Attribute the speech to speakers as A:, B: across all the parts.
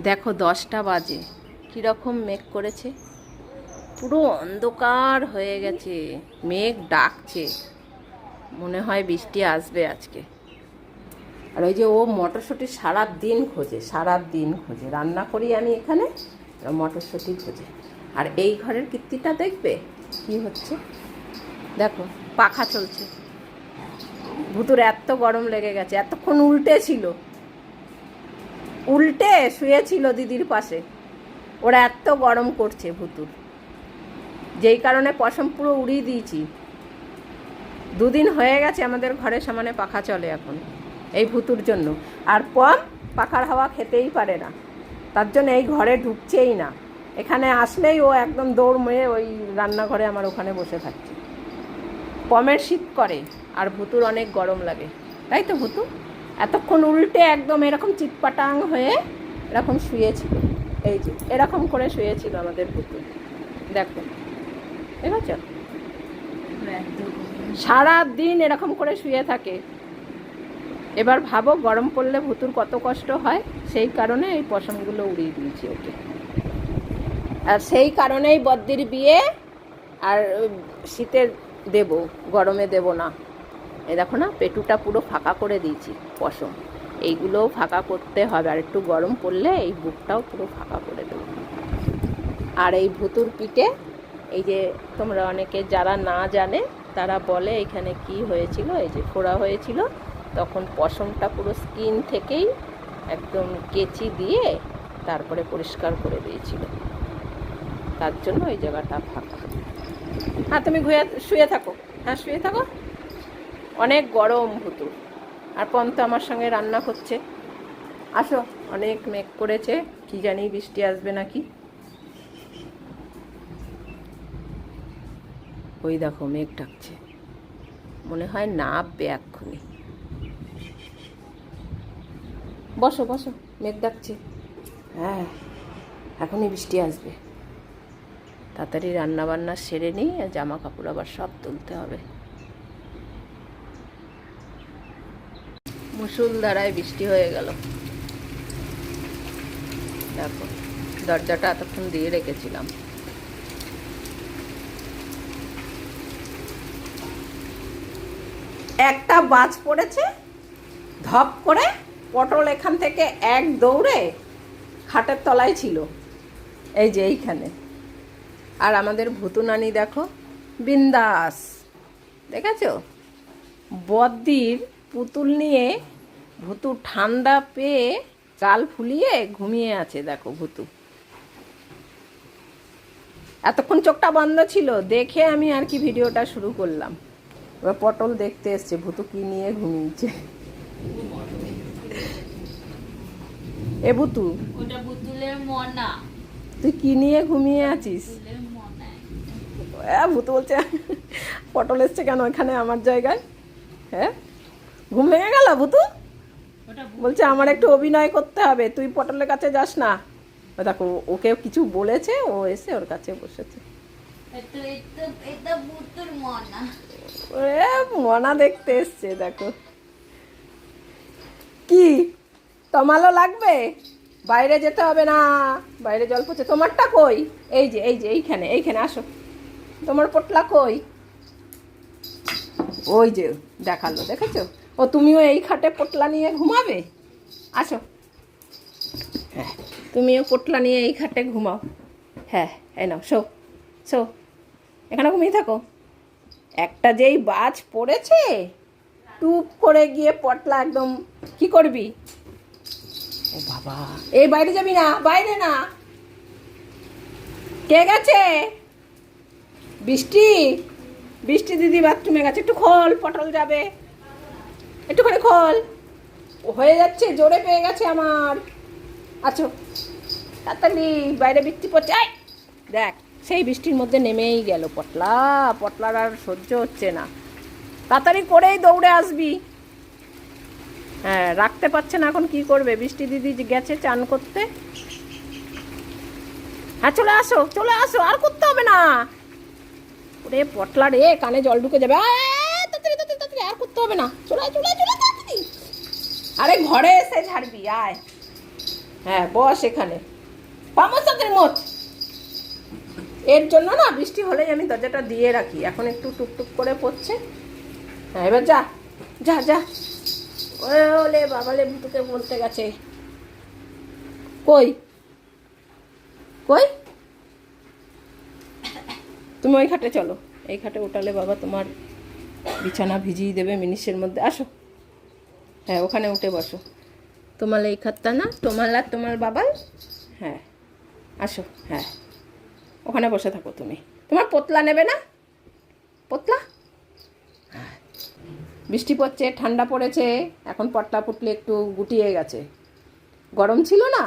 A: দেখো দশটা বাজে। কীরকম মেঘ করেছে? পুরো অন্ধকার হয়ে গেছে। মেঘ ডাকছে। মনে হয় বৃষ্টি আসবে আজকে। আর ওই যে ও মটরশুঁটি সারা দিন খোঁজে সারা দিন খোঁজে। রান্না করি আমি এখানে মটরশুঁটি খোঁজে। আর এই ঘরের কীর্তিটা দেখবে? কি হচ্ছে? দেখো, পাখা চলছে। ভুতুর এত গরম লেগে গেছে। এতক্ষণ উল্টে ছিল। উল্টে শুয়েছিল দিদির পাশে। ওরা এত গরম করছে ভুতুর। যেই কারণে পশম পুরো উড়িয়ে দিয়েছি। দুদিন হয়ে গেছে আমাদের ঘরে সামনে পাখা চলে এখন, এই ভুতুর জন্য। আর পম পাখার হাওয়া খেতেই পারে না। তার জন্য এই ঘরে ঢুকছেই না। এখানে আসলেই ও একদম দৌড় মেরে ওই রান্নাঘরে আমার ওখানে বসে থাকছে। পমের শীত করে, আর ভুতুর অনেক গরম লাগে। তাই তো ভুতু? এতক্ষণ উল্টে একদম এরকম চিটপাটাং হয়ে এরকম শুয়েছিল। এই যে, এরকম করে শুয়েছিল আমাদের ভুতু দেখো, দেখেছ? সারা দিন এরকম করে শুয়ে থাকে। এবার ভাবো, গরম পড়লে ভুতুর কত কষ্ট হয়? সেই কারণে এই পশমগুলো উড়িয়ে দিয়েছি ওকে। আর সেই কারণেই বদ্দির বিয়ে, আর শীতের দেব, গরমে দেব না। এ দেখো না, পেটুটা পুরো ফাঁকা করে দিয়েছি, পশম। এইগুলোও ফাঁকা করতে হবে, আর একটু গরম পড়লে এই বুকটাও পুরো ফাঁকা করে দেবো। আর এই ভুতুর পিঠে, এই যে তোমরা অনেকে যারা না জানে, তারা বলে এখানে কি হয়েছিল, এই যে ফোড়া হয়েছিল, তখন পশমটা পুরো স্কিন থেকেই একদম কেচি দিয়ে তারপরে পরিষ্কার করে দিয়েছিল। তার জন্য ওই জায়গাটা ফাঁকা। হ্যাঁ তুমি ঘুয়ে, শুয়ে থাকো। হ্যাঁ শুয়ে থাকো। অনেক গরম ভুতুর আর পন্ত আমার সঙ্গে রান্না করছে আসো, অনেক মেঘ করেছে, কি জানি বৃষ্টি আসবে নাকি। ওই দেখো, মেঘ ডাকছে। মনে হয় নামবে এক্ষুনি। বসো বসো, মেঘ ডাকছে। হ্যাঁ এখনই বৃষ্টি আসবে। তাড়াতাড়ি রান্না বান্না সেরে নিই আর জামা কাপড় আবার সব তুলতে হবে। মুসুল ধারায় বৃষ্টি হয়ে গেল। দেখো, দরজাটা এতক্ষণ দিয়ে রেখেছিলাম। একটা বাজ পড়েছে, ধপ করে পটল এখান থেকে এক দৌড়ে খাটের তলায় ছিল। এই যে এইখানে। আর আমাদের ভুতু নানি দেখো, বিন্দাস। দেখেছ? বদ্দির পুতুল নিয়ে ভুতু ঠান্ডা পেয়ে চাল ফুলিয়ে ঘুমিয়ে আছে দেখো ভুতু। এতক্ষণ চোখটা বন্ধ ছিল দেখে আমি আর কি ভিডিওটা শুরু করলাম। এবার পটল দেখতে এসছে ভুতু কি নিয়ে ঘুমিয়েছে। এ ভুতু
B: ওটা বুতুলের মনা।
A: তুই কি নিয়ে ঘুমিয়ে আছিস? হ্যাঁ ভূত বলছে পটল এসছে কেন এখানে আমার জায়গায়? হ্যাঁ? ঘুম ভেঙে গেল ভূতু? বলছে আমার একটু অভিনয় করতে হবে তুই পটলের কাছে যাস না। দেখো ওকে কিছু বলেছে ও এসে ওর কাছে বসেছে।
B: মনা।
A: দেখতে এসছে দেখো। কি? তোমারও লাগবে? বাইরে যেতে হবে না। বাইরে জল পড়ছে। তোমারটা কই? এই যে এই যে এইখানে এইখানে আসো। তোমার পটলা কই? ওই যে দেখাল দেখেছ? ও তুমিও এই খাটে পটলা নিয়ে ঘুমাবে? আসো। হ্যাঁ তুমিও পটলা নিয়ে এই খাটে ঘুমাও। হ্যাঁ এই নাও, শো শো। এখানে ঘুমিয়ে থাকো। একটা যেই বাজ পড়েছে, টুপ করে গিয়ে পটলা একদম কি করবি? ও বাবা এই বাইরে যাবি না, বাইরে না। কে গেছে? বৃষ্টি? বৃষ্টি দিদি বাথরুমে গেছে, একটু খোল, পটল যাবে। একটুখানি খোল। হয়ে যাচ্ছে জোরে পেয়ে গেছে আমার। আছো তাড়াতাড়ি বাইরে বৃষ্টি পড়ছে। আয়! দেখ সেই বৃষ্টির মধ্যে নেমেই গেল পটলা। পটলার আর সহ্য হচ্ছে না। তাড়াতাড়ি করেই দৌড়ে আসবি। হ্যাঁ রাখতে পারছে না এখন কি করবে? বৃষ্টি দিদি গেছে চান করতে। হ্যাঁ চলে আসো চলে আসো আর করতে হবে না। ওরে পটলা রে কানে জল ঢুকে যাবে। আয়, আয়, আয়, তাড়াতাড়ি তাড়াতাড়ি তাড়াতাড়ি আর করতে হবে না। চলে চলে চলে আরে ঘরে এসে ঝাড়বি আয়। হ্যাঁ বস এখানে। পামো তাদের মোট এর জন্য না বৃষ্টি হলেই আমি দরজাটা দিয়ে রাখি। এখন একটু টুকটুক করে পড়ছে। হ্যাঁ এবার যা যা যা। ওলে বাবালে ভুতুকে বলতে গেছে। কই? কই? তুমি ওই খাটে চলো। এই খাটে উঠালে বাবা তোমার বিছানা ভিজিয়ে দেবে মিনিশের মধ্যে। আসো। হ্যাঁ ওখানে উঠে বসো। তোমার এই খাটটা না, তোমার আর তোমার বাবার? হ্যাঁ আসো। হ্যাঁ ওখানে বসে থাকো তুমি। তোমার পোতলা নেবে না? পোতলা। বৃষ্টি পড়ছে, ঠান্ডা পড়েছে, এখন পটলা পুটলি একটু গুটিয়ে গেছে। গরম ছিল না?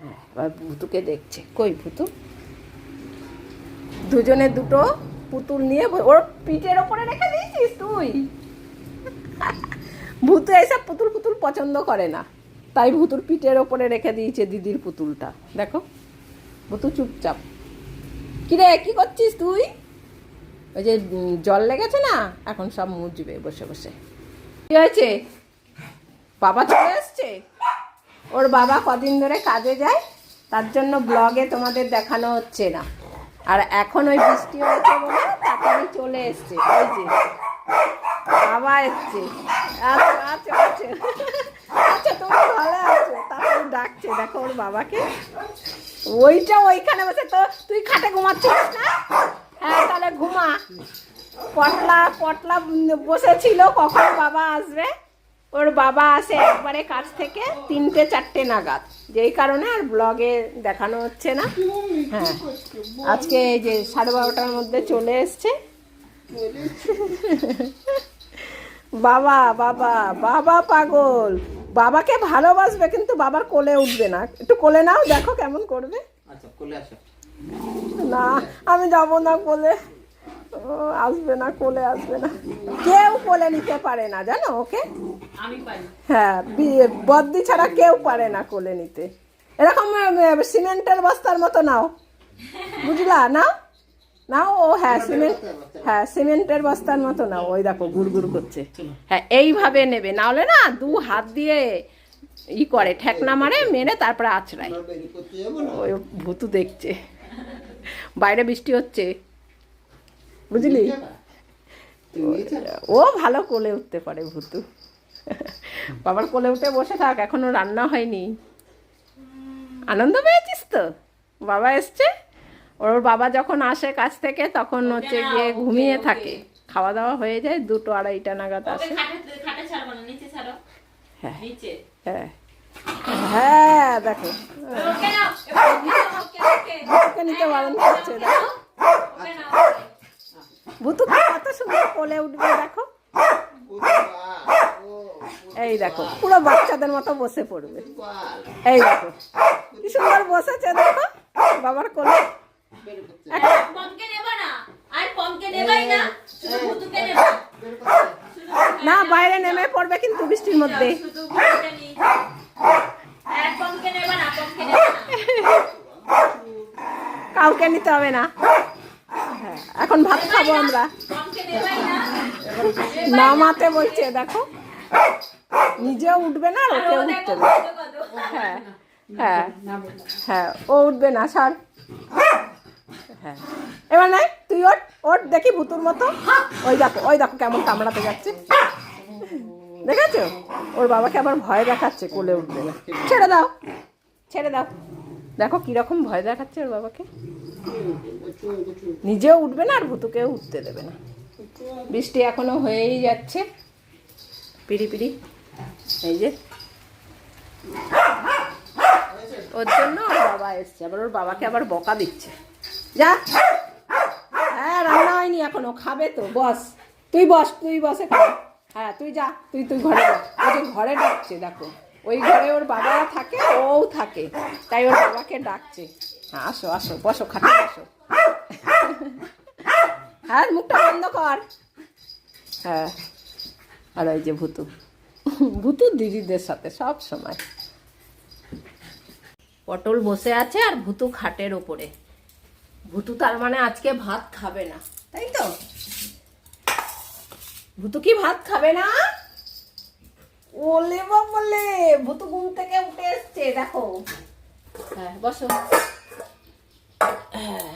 A: হ্যাঁ এবার ভুতুকে দেখছে। কই ভুতু? দুজনে দুটো পুতুল নিয়ে ওর পিঠের ওপরে রেখে দিয়েছিস তুই? ভূতু এসব পুতুল পুতুল পছন্দ করে না। তাই ভুতুর পিঠের ওপরে রেখে দিয়েছে দিদির পুতুলটা। দেখো, ভুতু চুপচাপ। কিরে, কি করছিস তুই? ওই যে জল লেগেছে না? এখন সব মুজবে বসে বসে। কি হয়েছে? বাবা চলে এসছে? ওর বাবা কদিন ধরে কাজে যায়, তার জন্য ব্লগে তোমাদের দেখানো হচ্ছে না। আর এখন ওই বৃষ্টি হয়েছে বলে তাড়াতাড়ি চলে এসছে। ওই যে, বাবা এসছে। আচ্ছা আচ্ছা আচ্ছা। আচ্ছা তুমি ভালো আছো? তারপরে ডাকছে, দেখো ওর বাবাকে। ওইটা ওইখানে বসে তো, তুই খাটে ঘুমাচ্ছিস না? হ্যাঁ তাহলে ঘুমা। পটলা পটলা বসেছিল কখন বাবা আসবে? ওর বাবা আসে একবারে কাছ থেকে তিনটে চারটে নাগাদ। যেই কারণে আর ব্লগে দেখানো হচ্ছে না। হ্যাঁ। আজকে এই যে সাড়ে বারোটার মধ্যে চলে এসছে। বাবা বাবা বাবা পাগল। বাবাকে ভালোবাসবে কিন্তু বাবার কোলে উঠবে না। একটু কোলে নাও দেখো কেমন করবে।
C: আচ্ছা
A: না আমি যাব না কোলে। আসবে না কোলে আসবে না। কেউ কোলে নিতে পারে না জানো ওকে? হ্যাঁ বিয়ে- বদ্দি ছাড়া কেউ পারে না কোলে নিতে। এরকম সিমেন্টের বস্তার মতো নাও। বুঝলা? নাও? নাও ও হ্যাঁ সিমেন্ট হ্যাঁ সিমেন্টের বস্তার মতো নাও। ওই দেখো গুড়গুড় করছে। হ্যাঁ এইভাবে নেবে। না হলে না দু হাত দিয়ে ই করে ঠেকনা মারে মেরে তারপরে আছড়ায়। ওই ভূতু দেখছে। বাইরে বৃষ্টি হচ্ছে। বুঝলি? ও ভালো কোলে উঠতে পারে ভুতু। বাবার কোলে উঠে বসে থাক এখনও রান্না হয়নি। আনন্দ পেয়েছিস তো? বাবা এসছে। ওর বাবা যখন আসে কাছ থেকে তখন হচ্ছে গিয়ে ঘুমিয়ে থাকে। খাওয়া দাওয়া হয়ে যায় দুটো আড়াইটা নাগাদ আসে। হ্যাঁ। হ্যাঁ। হ্যাঁ দেখো। নিতে বারণ করছে দেখো। ভূতু কত সুন্দর কোলে উঠবে দেখো। এই দেখো পুরো বাচ্চাদের মতো বসে পড়বে। এই দেখো কি সুন্দর বসেছে দেখো। বাবার কোলে।
D: নেবা না।
A: বাইরে নেমে পড়বে কিন্তু বৃষ্টির মধ্যে।
D: না
A: কাউকে নিতে হবে না। হ্যাঁ এখন ভাত খাব আমরা। নামাতে বলছে দেখো। নিজেও উঠবে না আর
D: আর
A: ওকেও
D: ও
A: উঠতে হ্যাঁ হ্যাঁ হ্যাঁ ও উঠবে না সর। হ্যাঁ। এবার নাই তুই ওঠ ওঠ দেখি ভুতুর মতো। ওই দেখো ওই দেখো কেমন কামড়াতে যাচ্ছে। দেখেছ? ওর বাবাকে আবার ভয় দেখাচ্ছে কোলে উঠবে না। ছেড়ে দাও ছেড়ে দাও। দেখো কীরকম ভয় দেখাচ্ছে ওর বাবাকে। নিজেও উঠবে না আর ভুতুকেও উঠতে দেবে না। বৃষ্টি এখনও হয়েই যাচ্ছে। পিড়ি পিড়ি। এই যে। ওর জন্য বাবা এসছে। আবার ওর বাবাকে আবার বকা দিচ্ছে। যা। হ্যাঁ রান্না হয়নি এখনও। খাবে তো। বস। তুই বস, তুই বসে খা। হ্যাঁ তুই যা। তুই তুই ঘরে ওই ঘরে ডাকছে, দেখো। ওই ঘরে ওর বাবা থাকে ওও থাকে। তাই ওর বাবাকে ডাকছে। আসো আসো, বসো, খাটে বসো। হ্যাঁ মুখটা বন্ধ কর। হ্যাঁ আর ওই যে ভুতু। ভুতু দিদিদের সাথে সব সময়। পটল বসে আছে আর ভুতু খাটের ওপরে। ভুতু তার মানে আজকে ভাত খাবে না, তাই তো? ভুতু কি ভাত খাবে না? ওলে বলে ভুতু ঘুম থেকে উঠে এসছে, দেখো। হ্যাঁ বসো হ্যাঁ,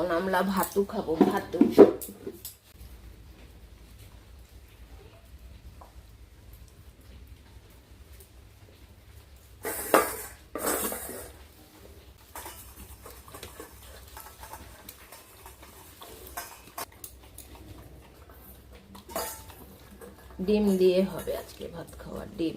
A: এখন আমরা ভাতু খাব ভাতু। ডিম দিয়ে হবে আজকে ভাত খাওয়া ডিম।